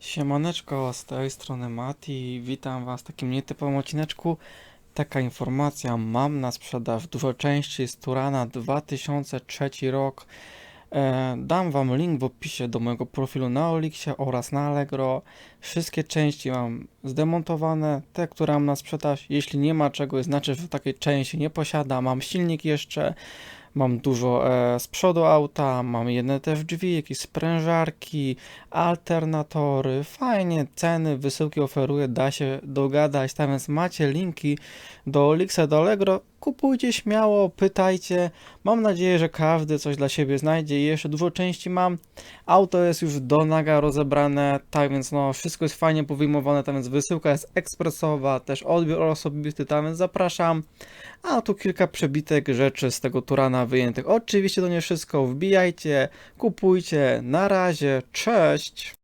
Siemaneczko, z tej strony Mati, witam was w takim nietypowym odcineczku. Taka informacja, mam na sprzedaż dużo części z Turana 2003 rok. E, dam wam link w opisie do mojego profilu na Olixie oraz na Allegro. Wszystkie części mam zdemontowane, te, które mam na sprzedaż. Jeśli nie ma czegoś, znaczy, że takiej części nie posiada. Mam silnik jeszcze, mam dużo e, z przodu auta, mam jedne też drzwi, jakieś sprężarki, alternatory, fajnie, ceny, wysyłki oferuję, da się dogadać, tam więc macie linki do Olixa, do Allegro, kupujcie śmiało, pytajcie, mam nadzieję, że każdy coś dla siebie znajdzie. I jeszcze dużo części mam, auto jest już do naga rozebrane, tak więc no, wszystko jest fajnie powyjmowane, tak więc wysyłka jest ekspresowa, też odbiór osobisty, tak więc zapraszam, a tu kilka przebitek rzeczy z tego Turana wyjętych, oczywiście to nie wszystko, wbijajcie, kupujcie, na razie, cześć!